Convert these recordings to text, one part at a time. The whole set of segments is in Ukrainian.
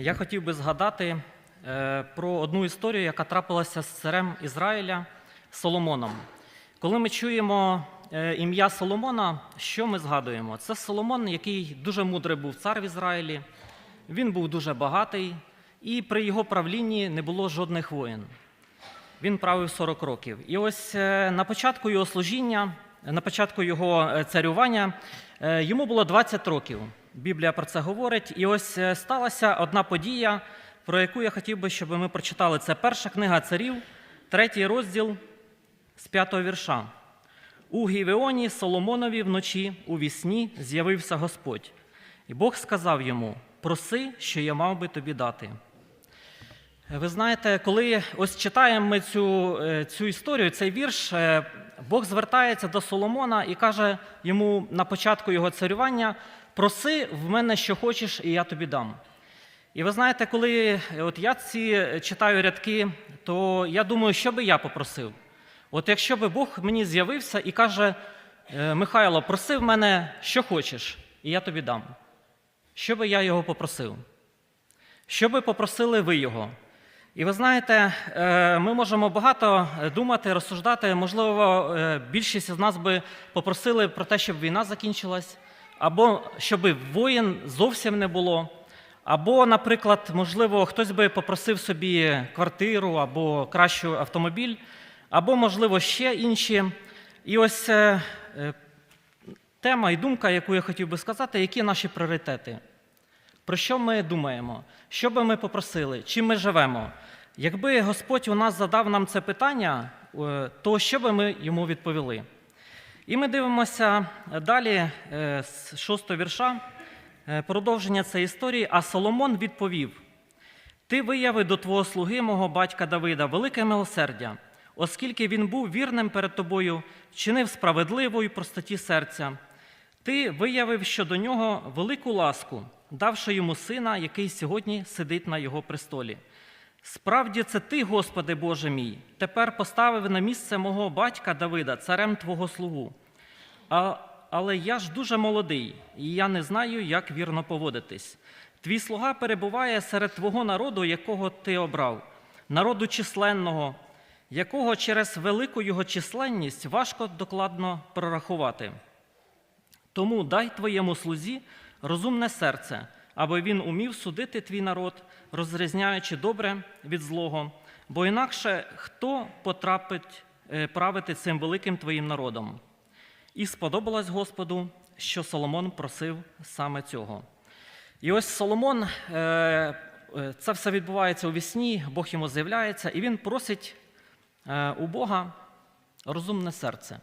я хотів би згадати е, про одну історію, яка трапилася з царем Ізраїля Соломоном. Коли ми чуємо е, ім'я Соломона, що ми згадуємо? Це Соломон, який дуже мудрий був цар в Ізраїлі, він був дуже багатий, і при його правлінні не було жодних воїн. Він правив 40 років. І ось е, на початку його служіння, на початку його царювання, йому було 20 років. Біблія про це говорить. І ось е, сталася одна подія, про яку я хотів би, щоб ми прочитали. Це перша книга царів, третій розділ з п'ятого вірша. У Гівеоні Соломонові вночі у вісні з'явився Господь. І Бог сказав йому: проси, що я мав би тобі дати. Ви знаєте, коли ось читаємо ми цю, е, цю історію, цей вірш, е, Бог звертається до Соломона і каже йому на початку його царювання: проси в мене, що хочеш, і я тобі дам. І ви знаєте, коли от я ці читаю рядки, то я думаю, що би я попросив. От якщо би Бог мені з'явився і каже: «Е, Михайло, проси в мене, що хочеш, і я тобі дам. Що би я його попросив? Що би попросили ви його? І ви знаєте, е, ми можемо багато думати, розсуждати. Можливо, е, більшість з нас би попросили про те, щоб війна закінчилась, або щоб воїн зовсім не було. Або, наприклад, можливо, хтось би попросив собі квартиру або кращий автомобіль, або, можливо, ще інші. І ось е, е, тема і думка, яку я хотів би сказати, які наші пріоритети. Про що ми думаємо? Що би ми попросили? Чим ми живемо? Якби Господь у нас задав нам це питання, е, то що би ми йому відповіли? І ми дивимося далі е, з шостого вірша, е, продовження цієї історії. А Соломон відповів: Ти вияви до твого слуги, мого батька Давида, велике милосердя, оскільки він був вірним перед тобою, чинив справедливо і простоті серця. Ти виявив щодо нього велику ласку, давши йому сина, який сьогодні сидить на його престолі. Справді, це ти, Господи Боже мій, тепер поставив на місце мого батька Давида, царем Твого слугу. А, але я ж дуже молодий, і я не знаю, як вірно поводитись. Твій слуга перебуває серед твого народу, якого ти обрав, народу численного, якого через велику його численність важко докладно прорахувати. Тому дай твоєму слузі розумне серце, аби він умів судити твій народ, розрізняючи добре від злого, бо інакше хто потрапить е, правити цим великим твоїм народом? І сподобалось Господу, що Соломон просив саме цього. І ось Соломон, е, е, це все відбувається у вісні, Бог йому з'являється, і він просить е, у Бога розумне серце.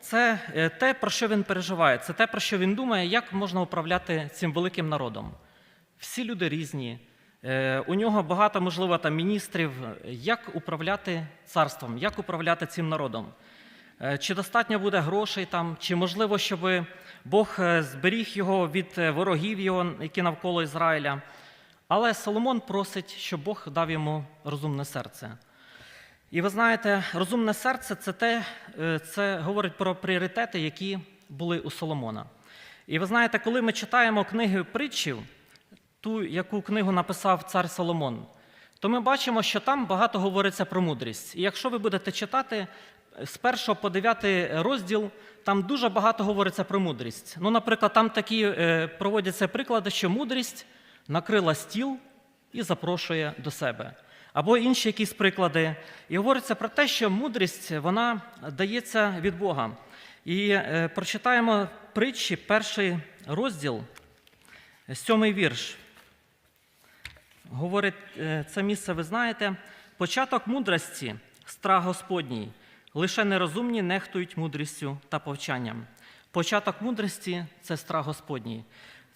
Це те, про що він переживає, це те, про що він думає, як можна управляти цим великим народом. Всі люди різні. У нього багато, можливо, там міністрів. Як управляти царством, як управляти цим народом? Е, Чи достатньо буде грошей там, чи можливо, щоб Бог е, зберіг його від е, ворогів його, які навколо Ізраїля. Але Соломон просить, щоб Бог дав йому розумне серце. І ви знаєте, розумне серце це те, це говорить про пріоритети, які були у Соломона. І ви знаєте, коли ми читаємо книги притчів, ту, яку книгу написав цар Соломон, то ми бачимо, що там багато говориться про мудрість. І якщо ви будете читати з 1 по 9 розділ, там дуже багато говориться про мудрість. Ну, наприклад, там такі е, проводяться приклади, що мудрість накрила стіл і запрошує до себе. Або інші якісь приклади. І говориться про те, що мудрість вона дається від Бога. І е, прочитаємо притчі, перший розділ, сьомий вірш. Говорить, е, це місце ви знаєте. Початок мудрості страх Господній. Лише нерозумні нехтують мудрістю та повчанням. Початок мудрості це страх Господній.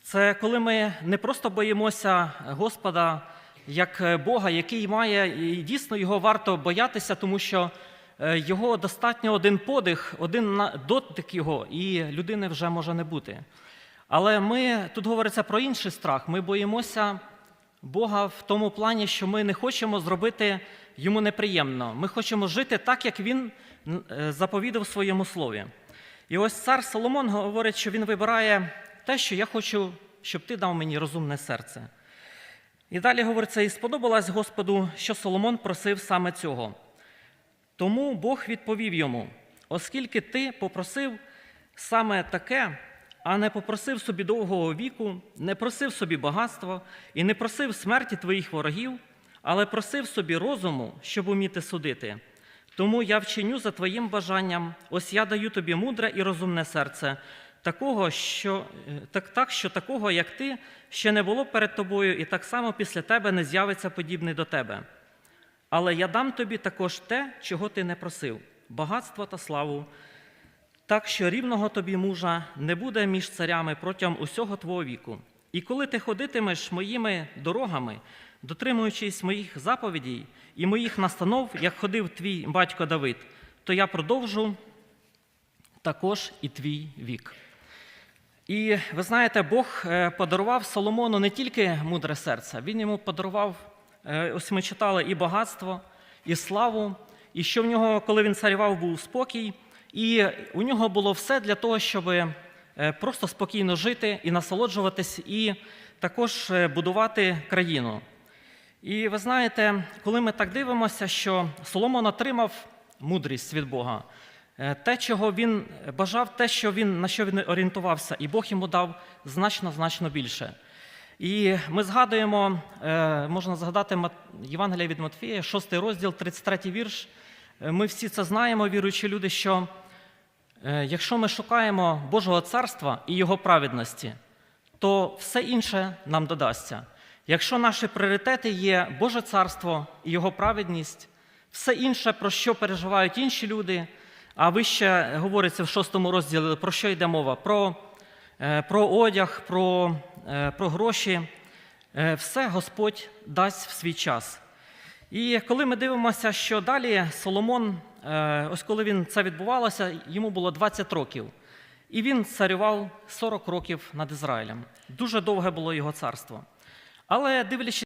Це коли ми не просто боїмося Господа як е, Бога, який має, і дійсно його варто боятися, тому що е, його достатньо один подих, один дотик його, і людини вже може не бути. Але ми тут говориться про інший страх. Ми боїмося Бога в тому плані, що ми не хочемо зробити йому неприємно. Ми хочемо жити так, як він е, заповідав в своєму слові. І ось цар Соломон говорить, що він вибирає те, що я хочу, щоб ти дав мені розумне серце. І далі говориться: і сподобалось Господу, що Соломон просив саме цього. Тому Бог відповів йому: оскільки ти попросив саме таке, а не попросив собі довгого віку, не просив собі багатства і не просив смерті твоїх ворогів, але просив собі розуму, щоб уміти судити. Тому я вчиню за твоїм бажанням, ось я даю тобі мудре і розумне серце, такого, що, е, так, так, що такого, як ти, ще не було перед тобою, і так само після тебе не з'явиться подібний до тебе. Але я дам тобі також те, чого ти не просив багатство та славу, так що рівного тобі мужа не буде між царями протягом усього твого віку. І коли ти ходитимеш моїми дорогами, дотримуючись моїх заповідей і моїх настанов, як ходив твій батько Давид, то я продовжу також і твій вік. І ви знаєте, Бог е, подарував Соломону не тільки мудре серце, він йому подарував, е, ось ми читали, і багатство, і славу, і що в нього, коли він царював, був спокій, і у нього було все для того, щоб е, просто спокійно жити і насолоджуватись, і також е, будувати країну. І ви знаєте, коли ми так дивимося, що Соломон отримав мудрість від Бога, е, те, чого він бажав, те, що він, на що він орієнтувався, і Бог йому дав значно значно більше. І ми згадуємо, е, можна згадати Євангелія від Матфія, 6 розділ, 33 вірш. Е, Ми всі це знаємо, віруючі люди, що е, якщо ми шукаємо Божого царства і Його праведності, то все інше нам додасться. Якщо наші пріоритети є Боже царство і Його праведність, все інше, про що переживають інші люди, а вище говориться в шостому розділі, про що йде мова? Про, е, про одяг, про, е, про гроші. Е, Все Господь дасть в свій час. І коли ми дивимося, що далі Соломон, е, ось коли він це відбувалося, йому було 20 років. І він царював 40 років над Ізраїлем. Дуже довге було його царство. Але дивлячись.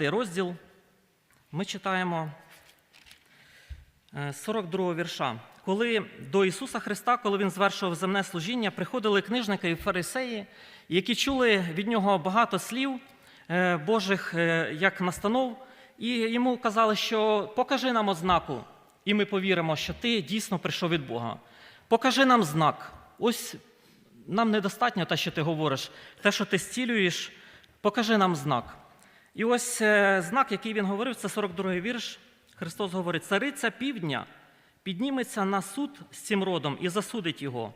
розділ ми читаємо е, 42 вірша. Коли до Ісуса Христа, коли Він звершував земне служіння, приходили книжники і фарисеї, які чули від нього багато слів е, Божих е, як настанов, і йому казали, що покажи нам ознаку, і ми повіримо, що ти дійсно прийшов від Бога. Покажи нам знак. Ось нам недостатньо те, що ти говориш, те, що ти зцілюєш, покажи нам знак. І ось е, знак, який він говорив, це 42-й вірш. Христос говорить: цариця півдня підніметься на суд з цим родом і засудить його,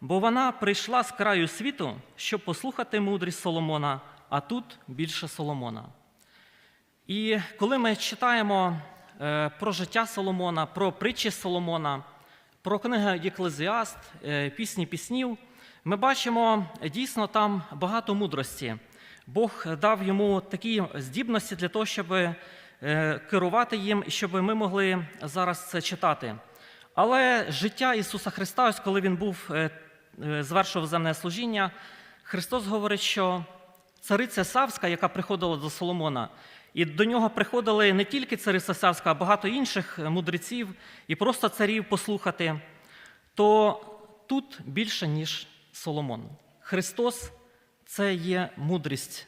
бо вона прийшла з краю світу, щоб послухати мудрість Соломона, а тут більше Соломона. І коли ми читаємо е, про життя Соломона, про притчі Соломона, про книгу Єклезіаст, е, пісні піснів, ми бачимо дійсно там багато мудрості. Бог дав йому такі здібності для того, щоб керувати їм щоб ми могли зараз це читати. Але життя Ісуса Христа, ось коли Він був е, е, звершив земне служіння, Христос говорить, що цариця Савська, яка приходила до Соломона, і до нього приходили не тільки цариця Савська, а багато інших мудреців і просто царів послухати, то тут більше, ніж Соломон. Христос це є мудрість,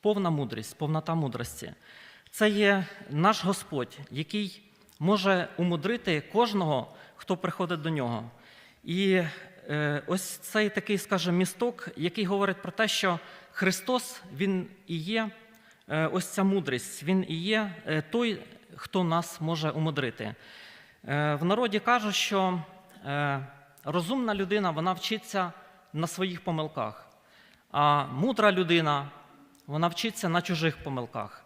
повна мудрість, повнота мудрості. Це є наш Господь, який може умудрити кожного, хто приходить до нього. І е, ось цей такий, скажімо, місток, який говорить про те, що Христос Він і є е, ось ця мудрість, Він і є е, той, хто нас може умудрити. В народі кажуть, що розумна людина вона вчиться на своїх помилках, а мудра людина вона вчиться на чужих помилках.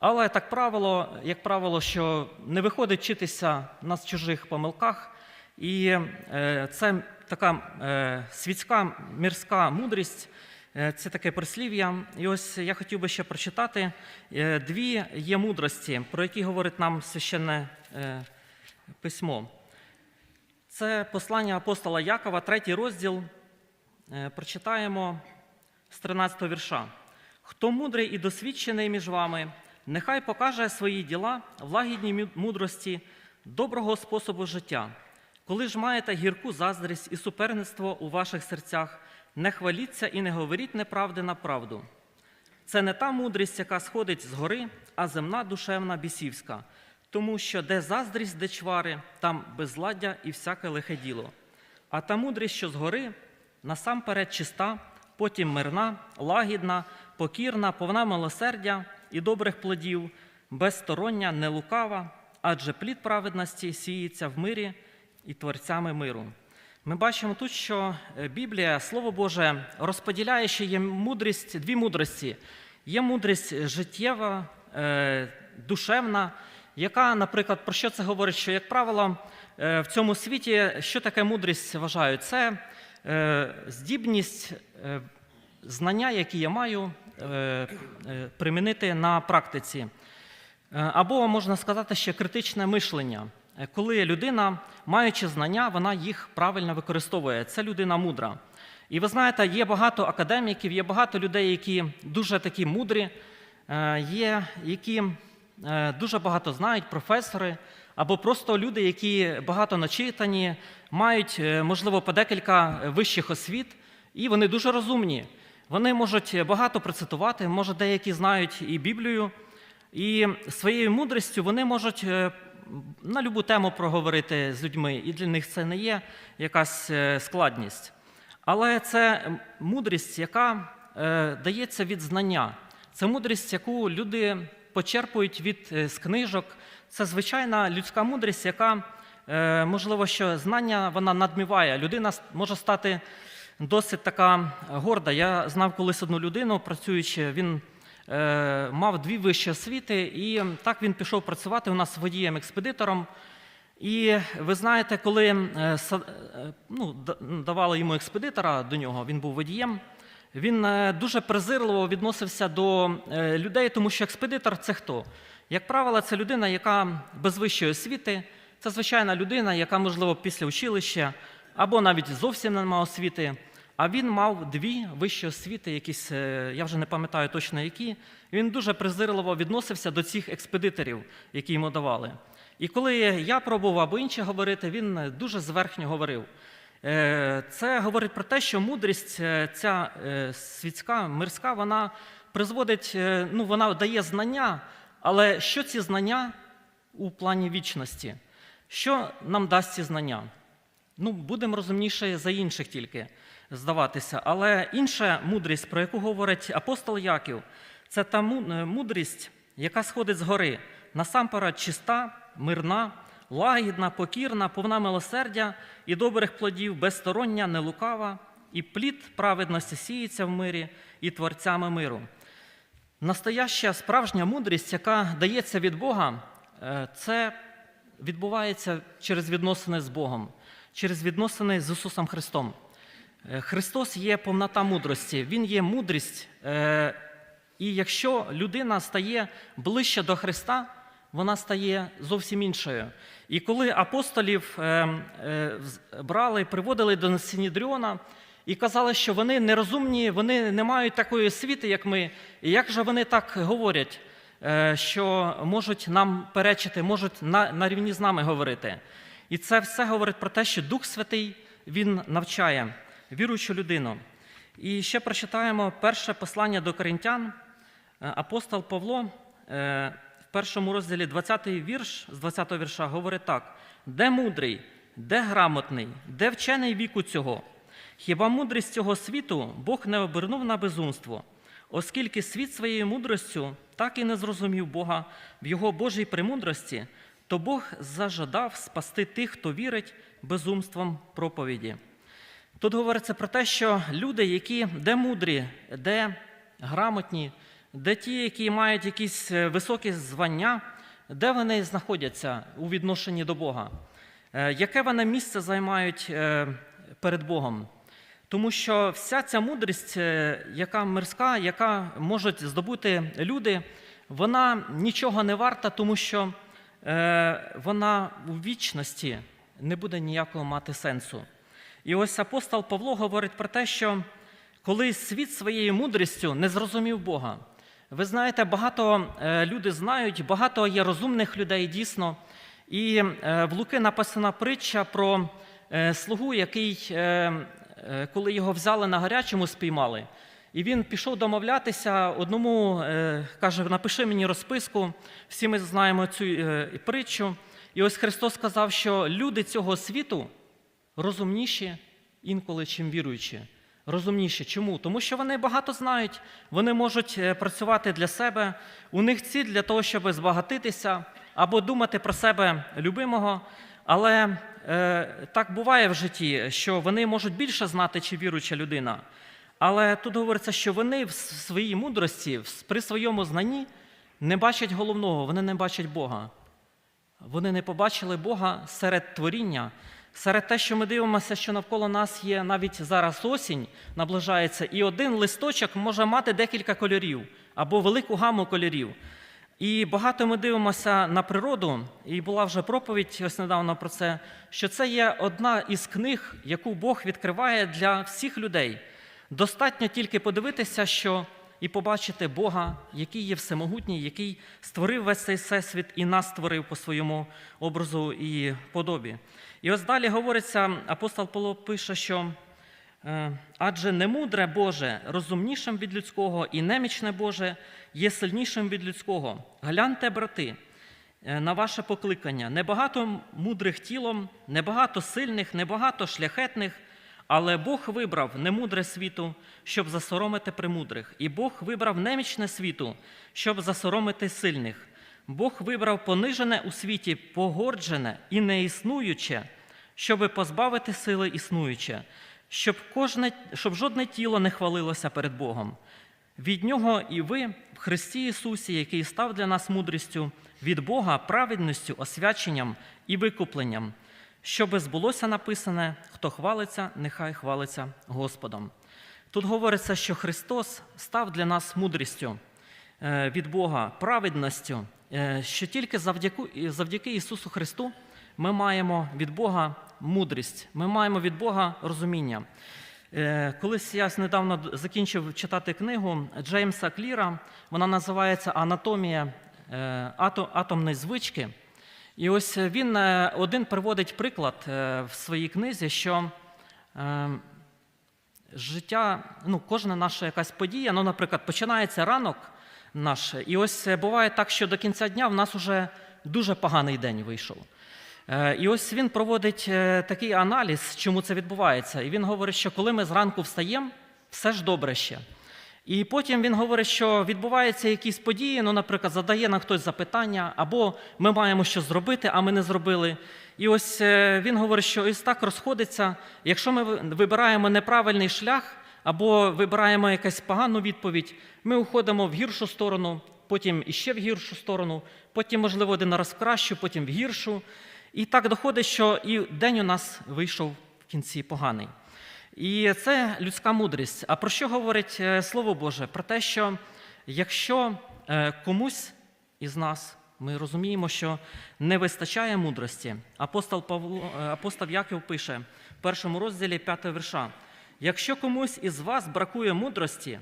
Але так правило, як правило, що не виходить вчитися на чужих помилках, і е, це така е, світська мірська мудрість, е, це таке прислів'я. І ось я хотів би ще прочитати дві є мудрості, про які говорить нам священне письмо. Це послання апостола Якова, третій розділ. Прочитаємо з 13 вірша. Хто мудрий і досвідчений між вами, нехай покаже свої діла в лагідній мудрості доброго способу життя. Коли ж маєте гірку заздрість і суперництво у ваших серцях, не хваліться і не говоріть неправди на правду. Це не та мудрість, яка сходить з гори, а земна душевна бісівська. Тому що де заздрість, де чвари, там безладдя і всяке лихе діло. А та мудрість, що згори, насамперед чиста, потім мирна, лагідна, покірна, повна милосердя і добрих плодів, безстороння, нелукава, адже плід праведності сіється в мирі і творцями миру. Ми бачимо тут, що е, Біблія, Слово Боже, розподіляє, що є мудрість, дві мудрості. Є мудрість життєва, е, душевна, яка, наприклад, про що це говорить? Що, як правило, е, в цьому світі що таке мудрість вважають? Це здібність знання, які я маю, примінити на практиці. Е, Або можна сказати ще критичне мишлення, Е, коли людина, маючи знання, вона їх правильно використовує. Це людина мудра. І ви знаєте, є багато академіків, є багато людей, які дуже такі мудрі, е, є які е, дуже багато знають, професори, або просто люди, які багато начитані, мають, е, можливо, по декілька вищих освіт, і вони дуже розумні. Вони можуть багато процитувати, може, деякі знають і Біблію, і своєю мудрістю вони можуть е, на любу тему проговорити з людьми, і для них це не є якась е, складність. Але це мудрість, яка е, дається від знання. Це мудрість, яку люди почерпують від з книжок. Це звичайна людська мудрість, яка, можливо, що знання вона надміває. Людина може стати досить така горда. Я знав колись одну людину, працюючи, він е, мав дві вищі освіти, і так він пішов працювати у нас водієм-експедитором. І ви знаєте, коли е, е, ну, давали йому експедитора до нього, він був водієм, він е, дуже презирливо відносився до людей, тому що експедитор це хто? Як правило, це людина, яка без вищої освіти, це звичайна людина, яка, можливо, після училища або навіть зовсім не має освіти. А він мав дві вищі освіти, якісь, е, я вже не пам'ятаю точно які. Він дуже презирливо відносився до цих експедиторів, які йому давали. І коли я пробував або інші говорити, він дуже зверхньо говорив. Е, Це говорить про те, що мудрість е, ця е, світська, мирська, вона призводить, е, ну, вона дає знання, але що ці знання у плані вічності? Що нам дасть ці знання? Ну, будемо розумніші за інших тільки здаватися. Але інша мудрість, про яку говорить апостол Яків, це та е, мудрість, яка сходить з гори, насамперед чиста, мирна, лагідна, покірна, повна милосердя і добрих плодів, безстороння, нелукава, і плід праведності сіється в мирі і творцями миру. Настояща справжня мудрість, яка дається від Бога, е, це відбувається через відносини з Богом, через відносини з Ісусом Христом. Е, Христос є повнота мудрості, Він є мудрість. е, І якщо людина стає ближче до Христа, вона стає зовсім іншою. І коли апостолів е, брали, приводили до Синідріона і казали, що вони нерозумні, вони не мають такої освіти, як ми, і як же вони так говорять, що можуть нам перечити, можуть на, на рівні з нами говорити. І це все говорить про те, що Дух Святий Він навчає віруючу людину. І ще прочитаємо перше послання до коринтян. Е, Апостол Павло е, в першому розділі 20 вірш з 20 вірша говорить так: де мудрий, де грамотний, де вчений віку цього? Хіба мудрість цього світу Бог не обернув на безумство, оскільки світ своєю мудростю так і не зрозумів Бога в його Божій премудрості, то Бог зажадав спасти тих, хто вірить безумством проповіді. Тут говориться про те, що люди, які де мудрі, де грамотні, де ті, які мають якісь е, високі звання, де вони знаходяться у відношенні до Бога, Е, яке вони місце займають е, перед Богом. Тому що вся ця мудрість, яка мирська, яка можуть здобути люди, вона нічого не варта, тому що вона у вічності не буде ніякого мати сенсу. І ось апостол Павло говорить про те, що коли світ своєю мудрістю не зрозумів Бога. Ви знаєте, багато е, люди знають, багато є розумних людей дійсно. І е, в Луки написана притча про е, слугу, який, коли його взяли на гарячому, спіймали. І він пішов домовлятися одному, каже: напиши мені розписку. Всі ми знаємо цю притчу. І ось Христос сказав, що люди цього світу розумніші інколи, чим віруючі. Розумніші. Чому? Тому що вони багато знають, вони можуть е, працювати для себе. У них ціль для того, щоб збагатитися або думати про себе любимого. Але е, так буває в житті, що вони можуть більше знати, чи віруюча людина. Але тут говориться, що вони в своїй мудрості, при своєму знанні не бачать головного, вони не бачать Бога. Вони не побачили Бога серед творіння, серед те, що ми дивимося, що навколо нас є навіть зараз осінь, наближається, і один листочок може мати декілька кольорів або велику гаму кольорів. І багато ми дивимося на природу, і була вже проповідь ось недавно про це, що це є одна із книг, яку Бог відкриває для всіх людей. Достатньо тільки подивитися, що і побачити Бога, який є всемогутній, який створив весь цей всесвіт і нас створив по своєму образу і подобі. І ось далі говориться, апостол Павло пише, що е, адже немудре Боже розумнішим від людського, і немічне Боже є сильнішим від людського. Гляньте, брати, е, на ваше покликання. Небагато мудрих тілом, небагато сильних, небагато шляхетних, але Бог вибрав немудре світу, щоб засоромити премудрих, і Бог вибрав немічне світу, щоб засоромити сильних. Бог вибрав понижене у світі, погорджене і неіснуюче, щоби позбавити сили існуюче, щоб, кожне, щоб жодне тіло не хвалилося перед Богом. Від нього і ви в Христі Ісусі, який став для нас мудрістю, від Бога праведністю, освяченням і викупленням, щоби збулося написане, хто хвалиться, нехай хвалиться Господом. Тут говориться, що Христос став для нас мудрістю е, від Бога, праведністю, що тільки завдяки, Ісусу Христу ми маємо від Бога мудрість, ми маємо від Бога розуміння. Е, Колись я недавно закінчив читати книгу Джеймса Кліра. Вона називається Анатомія е, атомної звички. І ось він е, один приводить приклад е, в своїй книзі, що е, життя, ну, кожна наша якась подія, ну, наприклад, починається ранок наш, і ось е, буває так, що до кінця дня в нас вже дуже поганий день вийшов. Е, І ось він проводить е, такий аналіз, чому це відбувається. І він говорить, що коли ми зранку встаємо, все ж добре ще. І потім він говорить, що відбуваються якісь події, ну, наприклад, задає нам хтось запитання, або ми маємо щось зробити, а ми не зробили. І ось він говорить, що ось так розходиться. Якщо ми вибираємо неправильний шлях, або вибираємо якусь погану відповідь, ми уходимо в гіршу сторону, потім іще в гіршу сторону, потім, можливо, один раз в кращу, потім в гіршу. І так доходить, що і день у нас вийшов в кінці поганий. І це людська мудрість. А про що говорить е, Слово Боже? Про те, що якщо е, комусь із нас ми розуміємо, що не вистачає мудрості, апостол Павло, е, апостол Яків пише в першому розділі 5 вірша: якщо комусь із вас бракує мудрості,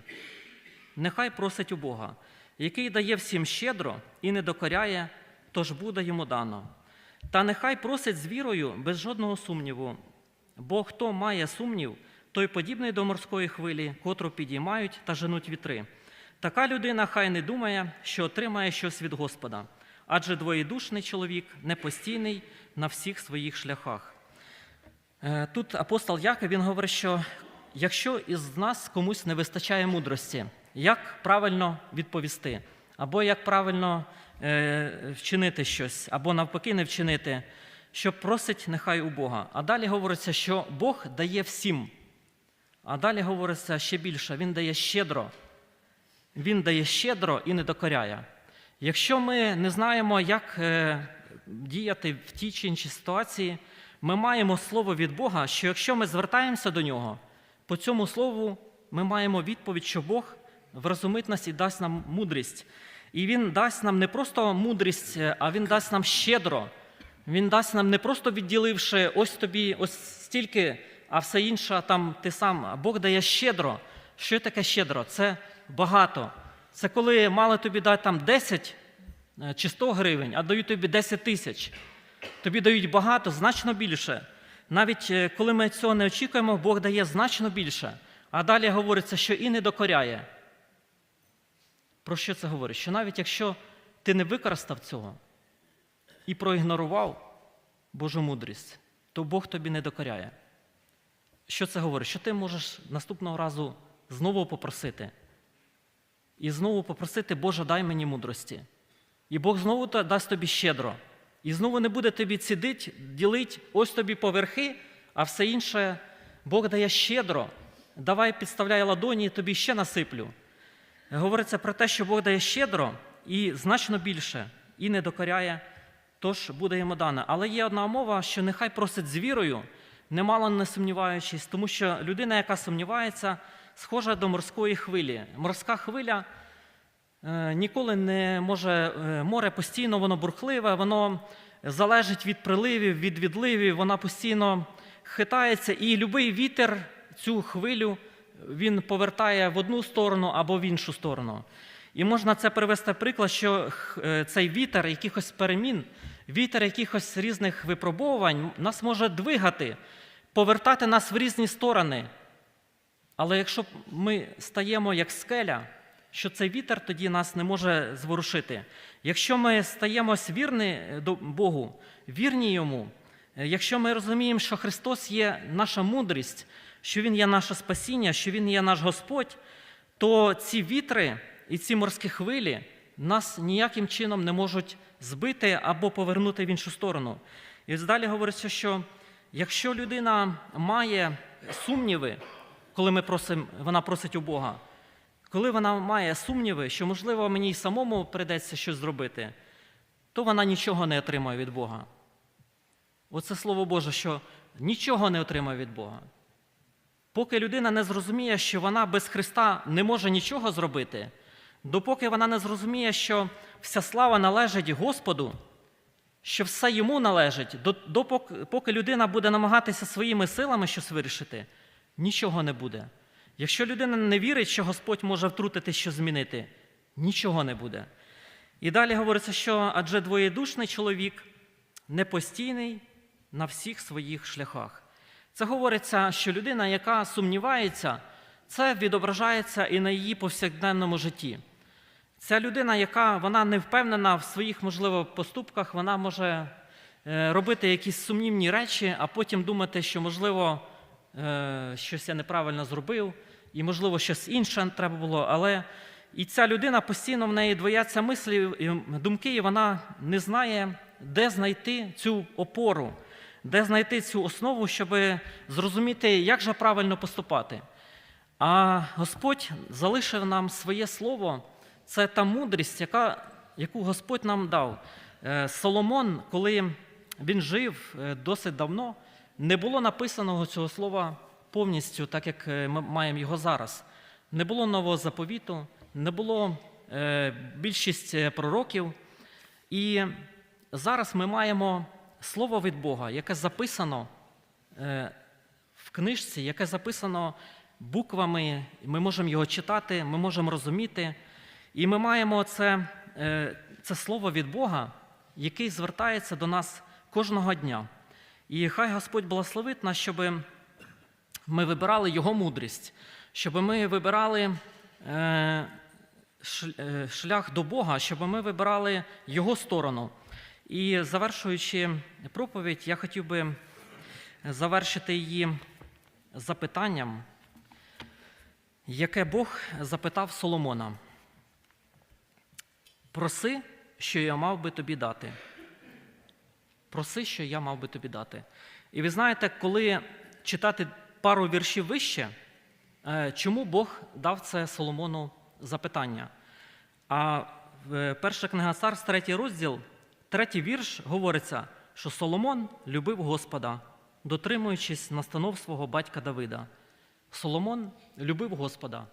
нехай просить у Бога, який дає всім щедро і не докоряє, тож буде йому дано. Та нехай просить з вірою без жодного сумніву, бо хто має сумнів, той подібний до морської хвилі, котру підіймають та женуть вітри. Така людина хай не думає, що отримає щось від Господа, адже двоєдушний чоловік непостійний на всіх своїх шляхах. Е, Тут апостол Яков він говорить, що якщо із нас комусь не вистачає мудрості, як правильно відповісти, або як правильно е, вчинити щось, або навпаки не вчинити, що просить нехай у Бога. А далі говориться, що Бог дає всім. А далі говориться ще більше, Він дає щедро. Він дає щедро і не докоряє. Якщо ми не знаємо, як е, діяти в тій чи іншій ситуації, ми маємо слово від Бога, що якщо ми звертаємося до нього, по цьому слову ми маємо відповідь, що Бог вразумить нас і дасть нам мудрість. І Він дасть нам не просто мудрість, е, а Він дасть нам щедро. Він дасть нам не просто відділивши ось тобі ось стільки, а все інше там ти сам. Бог дає щедро. Що таке щедро? Це багато. Це коли мали тобі дати там 10 е, чи 100 гривень, а дають тобі 10 тисяч. тобі дають багато, значно більше. Навіть е, коли ми цього не очікуємо, Бог дає значно більше. А далі говориться, що і не докоряє. Про що це говорить? Що навіть якщо ти не використав цього і проігнорував Божу мудрість, то Бог тобі не докоряє. Що це говорить? Що ти можеш наступного разу знову попросити. І знову попросити, Боже, дай мені мудрості. І Бог знову дасть тобі щедро. І знову не буде тобі цідить, ділить, ось тобі поверхи, а все інше Бог дає щедро. Давай підставляй ладоні, і тобі ще насиплю. Говориться про те, що Бог дає щедро і значно більше, і не докоряє, тож буде йому дане. Але є одна умова, що нехай просить з вірою, немало не сумніваючись, тому що людина, яка сумнівається, схожа до морської хвилі. Морська хвиля ніколи не може, е, море постійно, воно бурхливе, воно залежить від приливів, від відливів, вона постійно хитається, і будь-який вітер цю хвилю він повертає в одну сторону або в іншу сторону. І можна це привести приклад, що е, цей вітер якихось перемін, вітер якихось різних випробовувань нас може двигати, повертати нас в різні сторони. Але якщо ми стаємо як скеля, що цей вітер тоді нас не може зворушити. Якщо ми стаємось вірні до Богу, вірні йому, е, якщо ми розуміємо, що Христос є наша мудрість, що Він є наше спасіння, що Він є наш Господь, то ці вітри і ці морські хвилі нас ніяким чином не можуть збити або повернути в іншу сторону. І ось далі говориться, що якщо людина має сумніви, коли ми просимо, вона просить у Бога, коли вона має сумніви, що, можливо, мені й самому прийдеться щось зробити, то вона нічого не отримає від Бога. Оце слово Боже, що нічого не отримає від Бога. Поки людина не зрозуміє, що вона без Христа не може нічого зробити, допоки вона не зрозуміє, що вся слава належить Господу, що все йому належить, допоки поки людина буде намагатися своїми силами щось вирішити, нічого не буде. Якщо людина не вірить, що Господь може втрутити, що змінити, нічого не буде. І далі говориться, що адже двоєдушний чоловік непостійний на всіх своїх шляхах. Це говориться, що людина, яка сумнівається, це відображається і на її повсякденному житті. Ця людина, яка вона не впевнена в своїх, можливо, поступках, вона може е, робити якісь сумнівні речі, а потім думати, що, можливо, е, щось я неправильно зробив, і, можливо, щось інше треба було. Але і ця людина постійно в неї двояться мислі, думки, і вона не знає, де знайти цю опору, де знайти цю основу, щоб зрозуміти, як же правильно поступати. А Господь залишив нам своє слово, це та мудрість, яка, яку Господь нам дав. Е, Соломон, коли він жив е, досить давно, не було написаного цього слова повністю, так як е, ми маємо його зараз. Не було нового заповіту, не було е, більшість е, пророків. І зараз ми маємо слово від Бога, яке записано в книжці, яке записано буквами, ми можемо його читати, ми можемо розуміти. І ми маємо це, це слово від Бога, який звертається до нас кожного дня. І хай Господь благословить нас, щоб ми вибирали Його мудрість, щоб ми вибирали е, е, шлях до Бога, щоб ми вибирали Його сторону. І завершуючи проповідь, я хотів би завершити її запитанням, яке Бог запитав Соломона. Проси, що я мав би тобі дати. Проси, що я мав би тобі дати. І ви знаєте, коли читати пару віршів вище, е, чому Бог дав це Соломону запитання? А перша книга Царств, третій розділ, третій вірш говориться, що Соломон любив Господа, дотримуючись настанов свого батька Давида. Соломон любив Господа.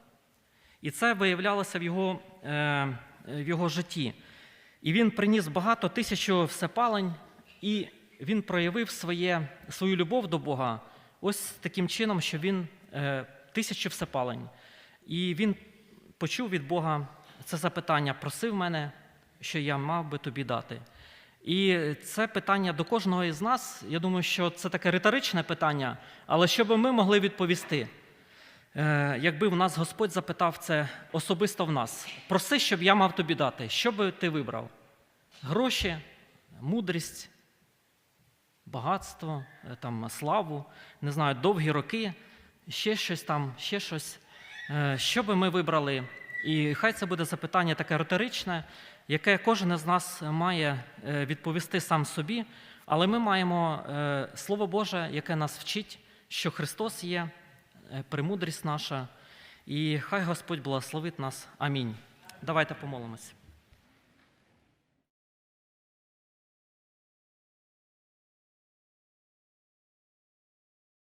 І це виявлялося в його, е, в його житті. І він приніс багато тисячу всепалень, і він проявив своє, свою любов до Бога ось таким чином, що він е, тисячу всепалень. І він почув від Бога це запитання, просив мене, що я мав би тобі дати. І це питання до кожного із нас. Я думаю, що це таке риторичне питання, але щоб ми могли відповісти, Е, якби в нас Господь запитав це особисто в нас, проси, щоб я мав тобі дати, що би ти вибрав? Гроші, мудрість, багатство, е, там, славу, не знаю, довгі роки, ще щось там, ще щось. Е, Що би ми вибрали? І хай це буде запитання таке риторичне, яке кожен із нас має е, відповісти сам собі, але ми маємо Слово Боже, яке нас вчить, що Христос є, премудрість наша, і хай Господь благословить нас. Амінь. Давайте помолимось.